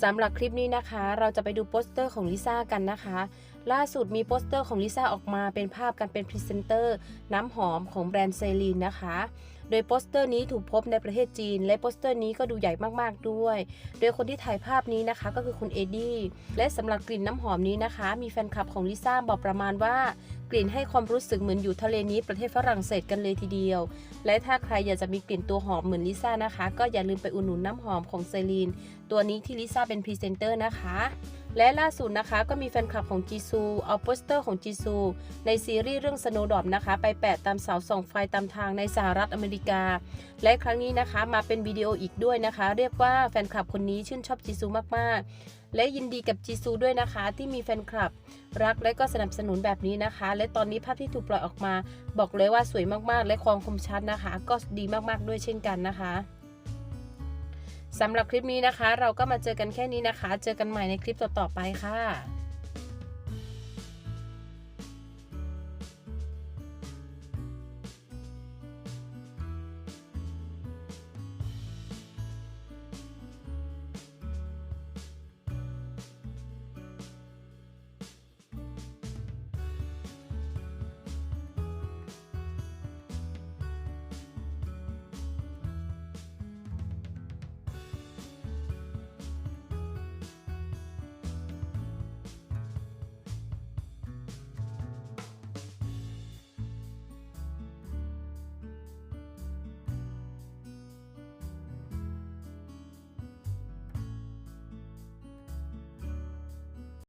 สำหรับคลิปนี้นะคะ เราจะไปดูโปสเตอร์ของลิซ่ากันนะคะ ล่าสุดมีโปสเตอร์ของลิซ่าออกมาเป็นภาพการเป็นพรีเซนเตอร์น้ำหอมของแบรนด์เซรีนนะคะ โดยโปสเตอร์นี้ถูกพบในประเทศจีน และโปสเตอร์นี้ก็ดูใหญ่มากๆด้วย โดยคนที่ถ่ายภาพนี้นะคะก็คือคุณเอดี้และสำหรับกลิ่นน้ำหอมนี้นะคะ มีแฟนคลับของลิซ่าบอกประมาณว่ากลิ่นให้ความรู้สึกเหมือนอยู่ทะเลนี้ประเทศฝรั่งเศสกันเลยทีเดียว และถ้าใครอยากจะมีกลิ่นตัวหอมเหมือนลิซ่านะคะ ก็อย่าลืมไปอุดหนุนน้ำหอมของเซรีนตัวนี้ที่ลิซ่าเป็นพรีเซนเตอร์นะคะ และล่าสุดนะคะก็มีแฟนคลับของจีซูเอาโปสเตอร์ของจีซูในซีรีส์เรื่อง Snowdrop นะคะไปแปะตามเสาส่องไฟตามทางในสหรัฐอเมริกา และครั้งนี้นะคะมาเป็นวิดีโออีกด้วยนะคะ เรียกว่าแฟนคลับคนนี้ชื่นชอบจีซูมากๆ และยินดีกับจีซูด้วยนะคะ ที่มีแฟนคลับรักและก็สนับสนุนแบบนี้นะคะ และตอนนี้ภาพที่ถูกปล่อยออกมา บอกเลยว่าสวยมากๆ และความคมชัดนะคะ ก็ดีมากๆด้วยเช่นกันนะคะ สำหรับคลิปนี้นะคะ เราก็มาเจอกันแค่นี้นะคะ เจอกันใหม่ในคลิปต่อๆไปค่ะ